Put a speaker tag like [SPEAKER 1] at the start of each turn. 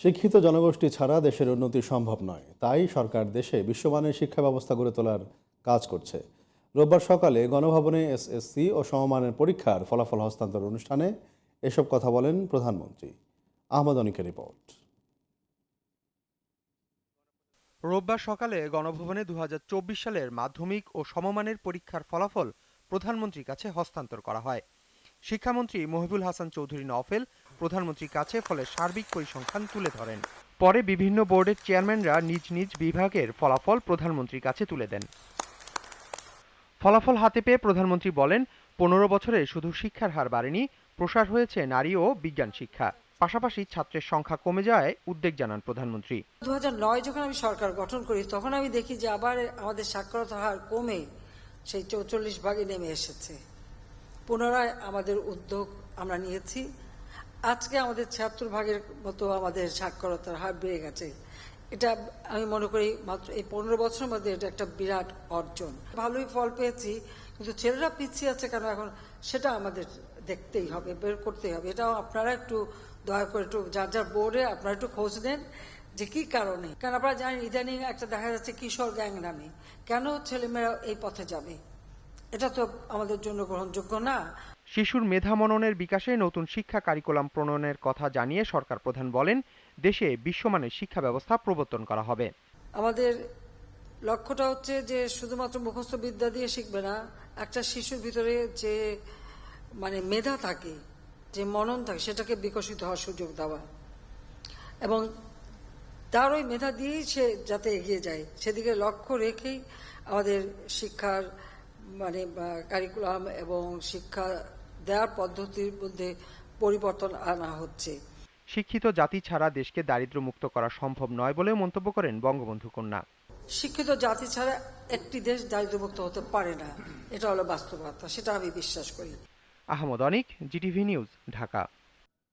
[SPEAKER 1] শিক্ষিত জনগোষ্ঠী ছাড়া দেশের উন্নতি সম্ভব নয়। তাই সরকার দেশে বিশ্বমানের শিক্ষা ব্যবস্থা গড়ে তোলার কাজ করছে। রোববার সকালে গণভবনে এসএসসি ও সমমানের পরীক্ষার ফলাফল হস্তান্তর অনুষ্ঠানে এসব কথা বলেন প্রধানমন্ত্রী। আহমদ অনিকের রিপোর্ট।
[SPEAKER 2] রোববার সকালে গণভবনে দু হাজার চব্বিশ সালের মাধ্যমিক ও সমমানের পরীক্ষার ফলাফল প্রধানমন্ত্রীর কাছে হস্তান্তর করা হয়। শিক্ষামন্ত্রী মহিবুল হাসান চৌধুরী নফেল প্রধানমন্ত্রীর কাছে ফলে সার্বিক পরিসংখ্যান তুলে ধরেন। পরে বিভিন্ন বোর্ডের চেয়ারম্যানরা নিজ নিজ বিভাগের ফলাফল প্রধানমন্ত্রীর কাছে তুলে দেন। ফলাফল হাতে পেয়ে প্রধানমন্ত্রী বলেন, পনেরো বছরে শুধু শিক্ষার হার বাড়েনি, প্রসার হয়েছে নারী ও বিজ্ঞান শিক্ষা। পাশাপাশি ছাত্রের সংখ্যা কমে যাওয়ায় উদ্বেগ জানান প্রধানমন্ত্রী।
[SPEAKER 3] দু যখন আমি সরকার গঠন করি, তখন আমি দেখি যে আবার আমাদের সাক্ষরতা হার কমে সেই চৌচল্লিশ ভাগে নেমে এসেছে। পুনরায় আমাদের উদ্যোগ আমরা নিয়েছি। আজকে আমাদের ছিয়াত্তর ভাগের মতো আমাদের সাক্ষরতার হার বেড়ে গেছে। এটা আমি মনে করি মাত্র এই পনেরো বছরের মধ্যে এটা একটা বিরাট অর্জন। ভালোই ফল পেয়েছি, কিন্তু ছেলেরা পিছিয়ে আছে কেন এখন সেটা আমাদের দেখতেই হবে, বের করতেই হবে। এটাও আপনারা একটু দয়া করে একটু যার যার বোর্ডে আপনারা একটু খোঁজ নেন যে কি কারণে। কারণ আপনারা জানেন, ইদানিং একটা দেখা যাচ্ছে কিশোর গ্যাং নামে। কেন ছেলেমেয়েরা এই পথে যাবে? এটা তো আমাদের জন্য গ্রহণযোগ্য না।
[SPEAKER 2] শিশুর মেধা মননের বিকাশে নতুন শিক্ষা কারিকুলাম প্রণয়নের কথা জানিয়ে সরকার প্রধান বলেন, দেশে বিশ্বমানের শিক্ষা ব্যবস্থা প্রবর্তন করা হবে।
[SPEAKER 3] আমাদের লক্ষ্যটা হচ্ছে যে শুধুমাত্র মুখস্থ বিদ্যা দিয়ে শিখবে না, একটা শিশুর ভিতরে যে মানে মেধা থাকে, যে মনন থাকে, সেটাকে বিকশিত হওয়ার সুযোগ দেওয়া। এবং তার ওই মেধা দিয়েই সে যাতে এগিয়ে যায়, সেদিকে লক্ষ্য রেখেই আমাদের শিক্ষার মানে কারিকুলাম এবং শিক্ষা দেওয়ার পদ্ধতির মধ্যে পরিবর্তন আনা হচ্ছে।
[SPEAKER 2] শিক্ষিত জাতি ছাড়া দেশকে দারিদ্র্যমুক্ত করা সম্ভব নয় বলেও মন্তব্য করেন বঙ্গবন্ধু কন্যা।
[SPEAKER 3] শিক্ষিত জাতি ছাড়া একটি দেশ দারিদ্র্যমুক্ত হতে পারে না। এটা হলো বাস্তবতা সেটা আমি বিশ্বাস করি।
[SPEAKER 2] Ahmad Anik GTV news Dhaka.